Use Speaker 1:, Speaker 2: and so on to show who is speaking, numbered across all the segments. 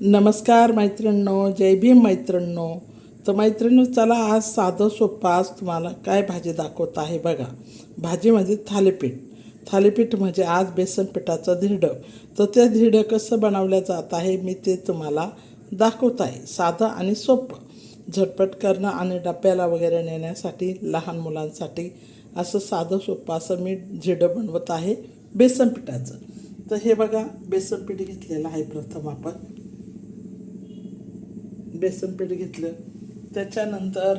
Speaker 1: नमस्कार मैत्रिणींनो जय भीम मैत्रिणींनो. तर मैत्रिणी चला आज साधं सोपं आज तुम्हाला काय भाजी दाखवत आहे बघा. भाजी म्हणजे थालीपीठ. थालीपीठ म्हणजे आज बेसन पिठाचं धिरडं. तर ते धिरडं कसं बनवलं जात आहे मी ते तुम्हाला दाखवत आहे. साधं आणि सोपं. झटपट करणं आणि डब्याला वगैरे नेण्यासाठी लहान मुलांसाठी असं साधं सोपं असं मी धिरडं बनवत आहे बेसन पिठाचं. तर हे बघा बेसन पीठ घेतलेलं आहे प्रथम आपण. बेसन पीठ घेतलं. त्याच्यानंतर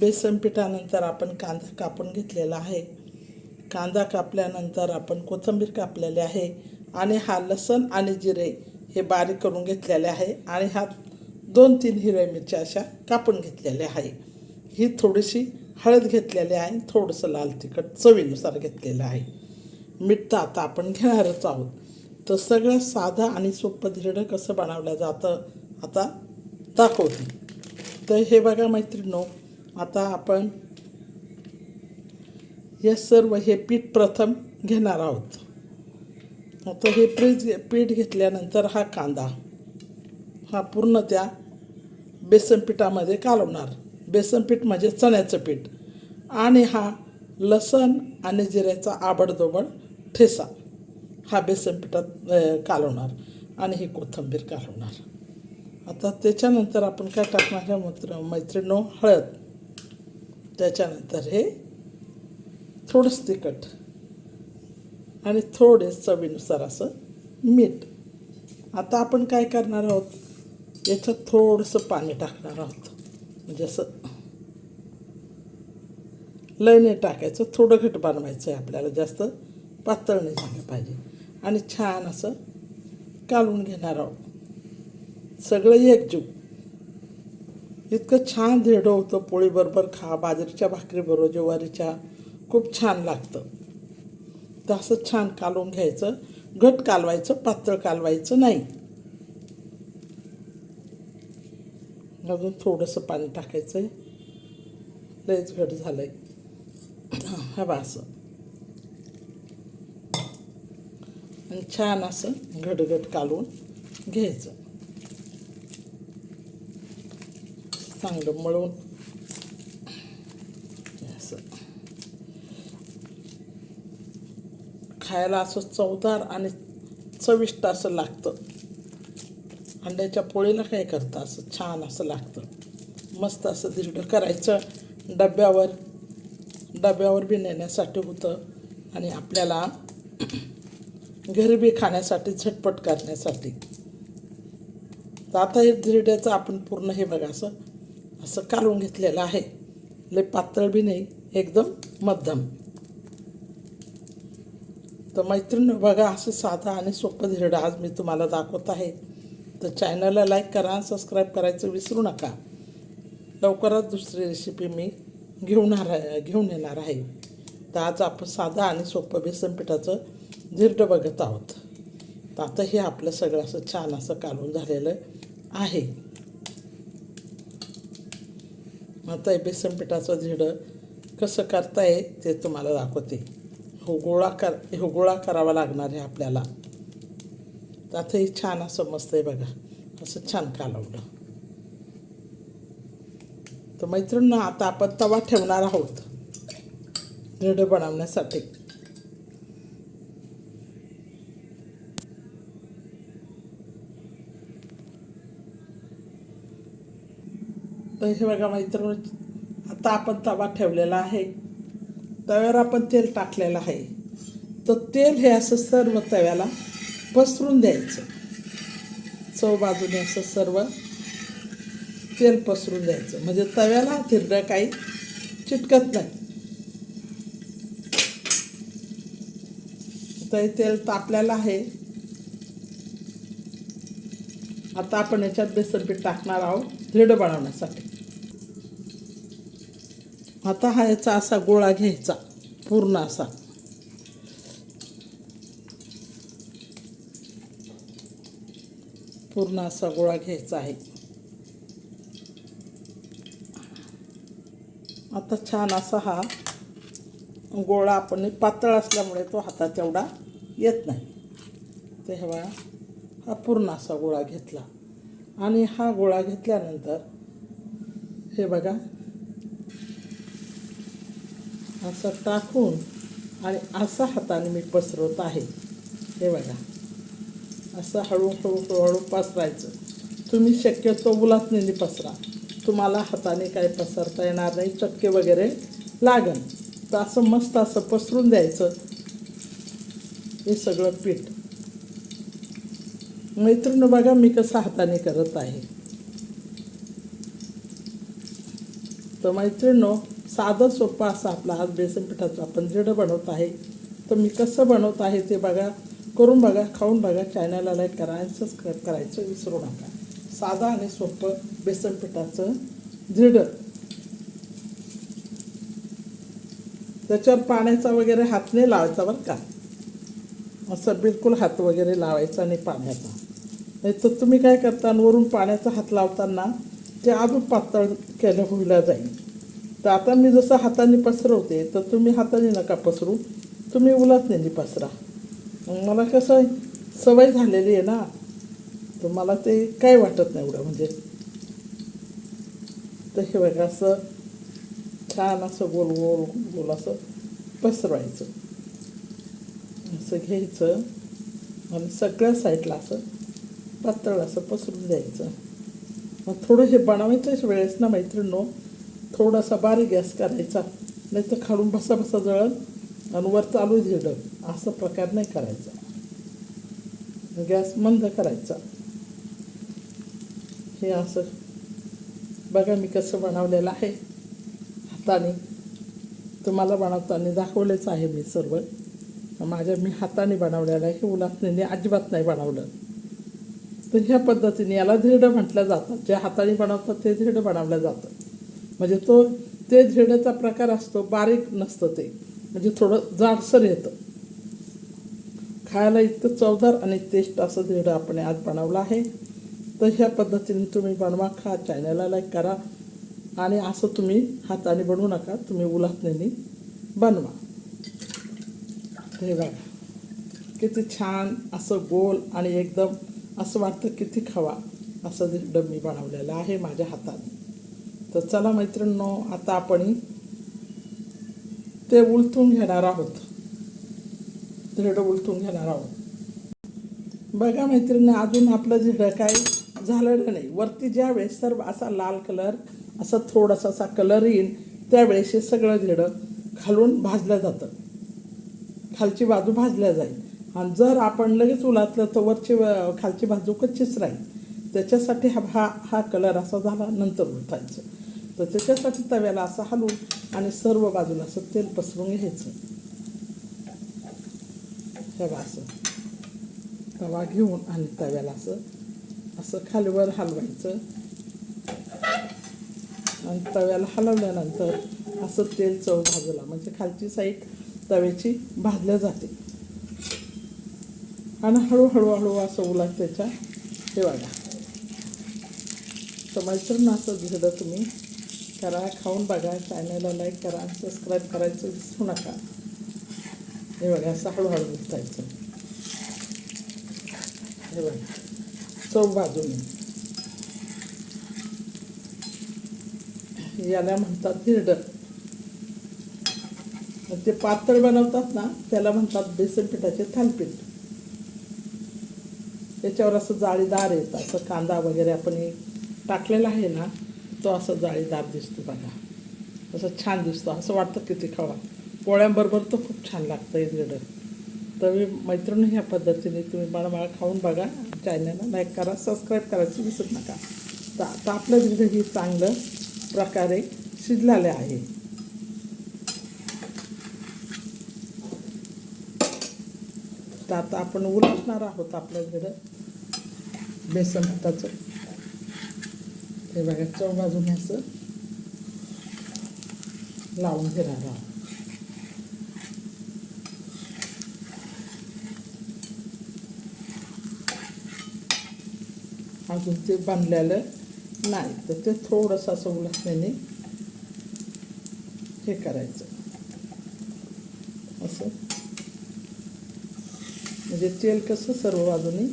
Speaker 1: बेसन पिठानंतर आपण कांदा कापून घेतलेला आहे. कांदा कापल्यानंतर आपण कोथिंबीर कापलेली आहे आणि हा लसण आणि जिरे हे बारीक करून घेतलेले आहे आणि हा दोन तीन हिरव्या मिरच्या अशा कापून घेतलेल्या आहे. ही थोडीशी हळद घेतलेली आहे थोडंसं लाल तिखट चवीनुसार घेतलेलं आहे. मीठ तर आता आपण घेणारच आहोत. तर सगळं साधं आणि सोपं धिरडं कसं बनवलं जातं आता दाखवते. तर हे बघा मैत्रिणो आता आपण हे सर्व हे पीठ प्रथम घेणार आहोत. आता हे पीठ पीठ घेतल्यानंतर हा कांदा हा पूर्ण त्या बेसन पिठामध्ये कालवणार. बेसन पीठ म्हणजे चण्याचं पीठ. आणि हा लसण आणि जिऱ्याचा आबडदोबड ठेसा. हा बेसन पिठात कालवणार आणि ही कोथिंबीर कालवणार. आता त्याच्यानंतर आपण काय टाकणार आहे मैत्र मैत्रिणो हळद. त्याच्यानंतर हे थोडंसं तिखट. आणि थोडे चवीनुसार असं मीठ. आता आपण काय करणार आहोत? याच्यात थोडंसं पाणी टाकणार आहोत. म्हणजे असं लय टाकायचं थोडं घट बनवायचं आहे आपल्याला जास्त पातळ नाही झालं पाहिजे. आणि छान असं कालून घेणार आहोत. सगळं एकजीव. इतकं छान धेडं होतं पोळीबरोबर खा बाजरीच्या भाकरीबरोबर ज्वारीच्या खूप छान लागतं. तर असं छान कालवून घ्यायचं. घट कालवायचं पातळ कालवायचं नाही. अजून थोडंसं पाणी टाकायचं आहे लयच घट झालं आहे हा असं. आणि छान असं घटघट कालवून घ्यायचं. चांगलं मळून. असं. खायला असं चवदार आणि चविष्ट असं लागतं. अंड्याच्या पोळीला काय करतं? असं छान असं लागतं. मस्त असं धिरडं करायचं. डब्यावर डब्यावर बी नेण्यासाठी होतं. आणि आपल्याला घरी बी खाण्यासाठी झटपट करण्यासाठी. तर आता हे धिरड्याचं आपण पूर्ण हे बघा असं असं काढून घेतलेलं आहे. लय पातळ बी नाही एकदम मध्यम. तर मैत्रिणी बघा असं साधं आणि सोपं धिरडं आज मी तुम्हाला दाखवत आहे. तर चॅनलला लाईक करा आणि सबस्क्राईब करायचं विसरू नका. लवकरच दुसरी रेसिपी मी घेऊन आहे घेऊन येणार आहे. तर आज आपण साधं आणि सोपं बेसन पिठाचं बघत आहोत. तर आता हे आपलं सगळं असं छान असं काढून झालेलं आहे. आता हे बेसन पिठाचं धिरडं कसं करताय ते तुम्हाला दाखवते. हो गोळा कर हो गोळा करावा लागणार आहे आपल्याला. तर आता हे छान असं मस्त आहे बघा. असं छान कालवलं. तर मैत्रिणींनो आता आपण तवा ठेवणार आहोत. धिरडं बनवण्यासाठी. तर हे बघा मैत्रिणी आता आपण तवा ठेवलेला आहे. तव्यावर आपण तेल टाकलेलं आहे. तर तेल हे असं सर्व तव्याला पसरून द्यायचं. चव बाजूने असं सर्व तेल पसरून द्यायचं. म्हणजे तव्याला थिरडं काही चिटकत नाही. आता हे तेल तापलेलं आहे. आता आपण याच्यात बेसन पीठ टाकणार आहोत धिरडं बनवण्यासाठी. आता हा याचा असा गोळा घ्यायचा पूर्ण असा. पूर्ण असा गोळा घ्यायचा आहे. आता छान असा हा गोळा आपण पातळ असल्यामुळे तो हातात एवढा येत नाही. तेव्हा हा पूर्ण असा गोळा घेतला. आणि हा गोळा घेतल्यानंतर हे बघा असं टाकून आणि असा हाताने मी पसरवत आहे. हे बघा. असं हळूहळू हळूहळू पसरायचं. तुम्ही शक्यतो उलातनेली पसरा. तुम्हाला हाताने काय पसरता येणार नाही चटके वगैरे लागन. तर असं मस्त असं पसरून द्यायचं. हे सगळं पीठ. मैत्रिणी बघा मी कसं हाताने करत आहे. तर मैत्रिणो साधं सोपं असं आपला आज बेसन आपण जेवढं बनवत आहे. तर मी कसं बनवत आहे ते बघा. करून बघा खाऊन बघा चॅनलला लाईक करा आणि सबस्क्राईब करायचं विसरू नका. साधा आणि सोपं बेसन पिठाचं झिडं त्याच्यावर पाण्याचा वगैरे हात नाही लावायचा बरं का? असं बिलकुल हात वगैरे लावायचा नाही पाण्याचा. नाही तर तुम्ही काय करता वरून पाण्याचा हात लावताना ते अजून पातळ केलं होईला जाईल. तर आता मी जसं हाताने पसरवते तर तुम्ही हाताने नका पसरू. तुम्ही उलटण्याने पसरा. मग मला कसं सवय झालेली आहे ना. तर मला ते काय वाटत नाही एवढं म्हणजे. तर हे बघा असं छान असं गोल गोल गोल असं पसरवायचं. असं घ्यायचं आणि सगळ्या साईडला असं पातळ असं पसरून द्यायचं. मग थोडं हे बनवायच्याच वेळेस ना मैत्रिणीनो थोडासा बारीक गॅस करायचा नाही तर खालून बसा बसा जळण आणि वर चालू झेडं असं प्रकार नाही करायचा. गॅस मंद करायचा. हे असं बघा मी कसं बनवलेलं आहे. हाताने तुम्हाला बनवताना दाखवलेच आहे मी सर्व. माझ्या मी हाताने बनवलेलं आहे हे अजिबात नाही बनवलं. तर ह्या पद्धतीने याला धिरडं म्हटलं जातं. जे हाताने बनवतात ते धिरडं बनवलं जातं. म्हणजे तो ते धिरड्याचा प्रकार असतो बारीक नसतं ते. म्हणजे थोडं जाडसर येतं. खायला इतकं चवदार आणि टेस्ट असं धिरडं आपण आज बनवलं आहे. तर ह्या पद्धतीने तुम्ही बनवा खा चॅनलला लाईक करा. आणि असं तुम्ही हाताने बनवू नका तुम्ही उलाटण्याने बनवा. हे बघा. किती छान असं गोल आणि एकदम असं वाटतं किती खावा असं धिरडं मी बनवलेलं आहे माझ्या हातात. तर चला मैत्रिणींनो आता आपण ते उलथून घेणार आहोत. धिरडं उलटून घेणार आहोत. बघा मैत्रिणी अजून आपलं झिडं काही झालेलं नाही. वरती ज्या वेळेस असा लाल कलर असा थोडासा असा कलर येईल त्यावेळेस हे सगळं धिरडं खालून भाजलं जातं. खालची बाजू भाजल्या जाईल. आणि जर आपण लगेच उलातलं तर वरची खालची बाजू कच्चीच राहील. त्याच्यासाठी हा हा हा कलर असा झाला नंतर उलटायचं. तर त्याच्यासाठी तव्याला असं हलवून आणि सर्व बाजूला असं तेल पसरून घ्यायचं. बघा असं तवा घेऊन आणि तव्याला असं असं खालीवर हलवायचं आणि तव्याला हलवल्यानंतर असं तेल चव भाजला म्हणजे खालची साईड तव्याची भाजल्या जाते आणि हळूहळू हळू असं उलट त्याच्या हे बघा तर मैत्रीण असं दिसलं तुम्ही करा खाऊन बघा चॅनलला लाईक करा सबस्क्राईब करायचं विसरू नका हे बघा असं हळूहळू उलटायचं हे बघा चव बाजूने याला म्हणतात हिरडं ते पातळ बनवतात ना त्याला म्हणतात बेसन पिठाचे थालपीठ त्याच्यावर असं जाळीदार येतं असं कांदा वगैरे आपण टाकलेला आहे ना तो असं जाळीदार दिसतो बघा असं छान दिसतो असं वाटतं किती खावा पोळ्यांबरोबर तर खूप छान लागतं हे तर मी मैत्रिणी ह्या पद्धतीने तुम्ही मला मला खाऊन बघा. चॅनलला लाईक करा सबस्क्राईब करायची विसरू नका. तर आता आपलं हिरडं ही चांगलं प्रकारे शिजलेलं आहे. तर आता आपण उलटणार आहोत आपल्या बेसन हाताचं. हे बघा चव बाजूने असं लावून घेणार आहोत. अजून ते बांधलेलं नाही. तर ते थोडंसं असं उलटण्याने हे करायचं. असं. म्हणजे तेल कसं सर्व बाजूनी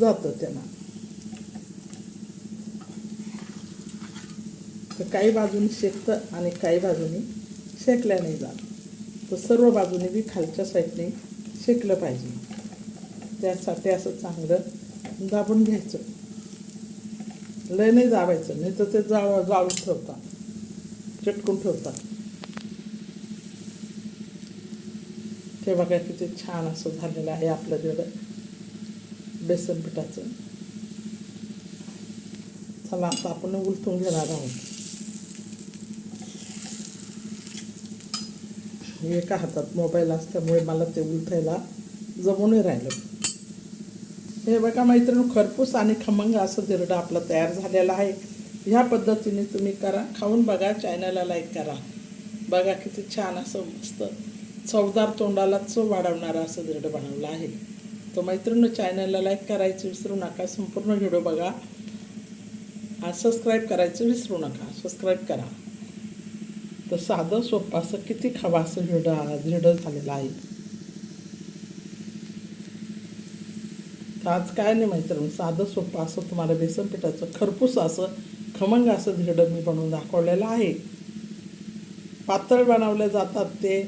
Speaker 1: जातं त्यांना. तर काही बाजूने शेकतं आणि काही बाजूनी शेकल्या नाही जात. तर सर्व बाजूने बी खालच्या साईडने शेकलं पाहिजे. त्यासाठी असं चांगलं दाबून घ्यायचं. लय नाही दाबायचं नाही तर ते जाळ जाळून ठेवतात. चटकून ठेवतात. ते बघा किती छान असं झालेलं आहे आपलं जेवढं बेसन पिठाचं. चला आता आपण उलटून घेणार आहोत. एका हातात मोबाईल असल्यामुळे मला ते उलटायला जमूनही राहिलं. हे बघा मैत्रिणी खरपूस आणि खमंग असं दिरडं आपलं तयार झालेलं आहे. ह्या पद्धतीने तुम्ही करा. खाऊन बघा चॅनलला लाईक करा. बघा किती छान असं मस्त चवदार तोंडाला चव वाढवणारं असं दिरडं बनवलं आहे. तर मैत्रिणी चॅनलला लाईक करायचं विसरू नका. संपूर्ण व्हिडिओ बघा. आणि सबस्क्राईब करायचं विसरू नका. सबस्क्राईब करा. तर साधं सोपं असं किती खावा असं हिरडं हिरडं झालेलं आहे. आज काय नाही मैत्रिणी साधं सोपं असं तुम्हाला बेसन पिठाचं खरपूस असं खमंग असं धिरडं मी बनवून दाखवलेलं आहे. पातळ बनवले जातात ते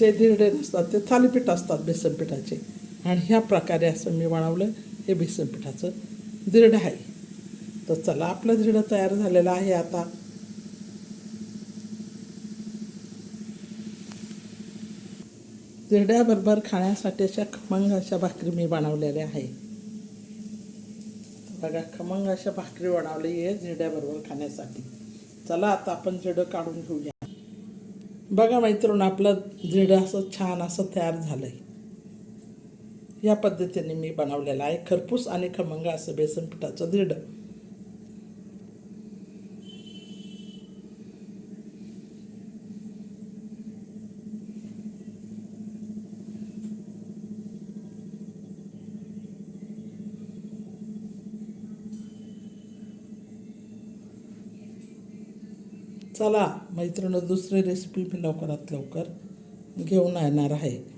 Speaker 1: ते धिरडे नसतात ते थालीपीठ असतात बेसन पिठाचे आणि ह्या प्रकारे असं मी बनवलं हे बेसन पिठाचं धिरडं आहे. तर चला आपलं धिरडं तयार झालेलं आहे आता. धिरड्याबरोबर खाण्यासाठी अशा खमंग अशा भाकरी मी बनवलेल्या आहे बघा खमंग अशा भाकरी बनवली आहे धिरड्याबरोबर खाण्यासाठी. चला आता आपण धिरडं काढून घेऊया. बघा मैत्रून आपलं धिरडं असं छान असं तयार झालंय. या पद्धतीने मी बनवलेलं आहे खरपूस आणि खमंग असं बेसन पिठाचं धिरडं चला मैत्रिणी दुसरी रेसिपी मी लवकरात लवकर घेऊन येणार आहे.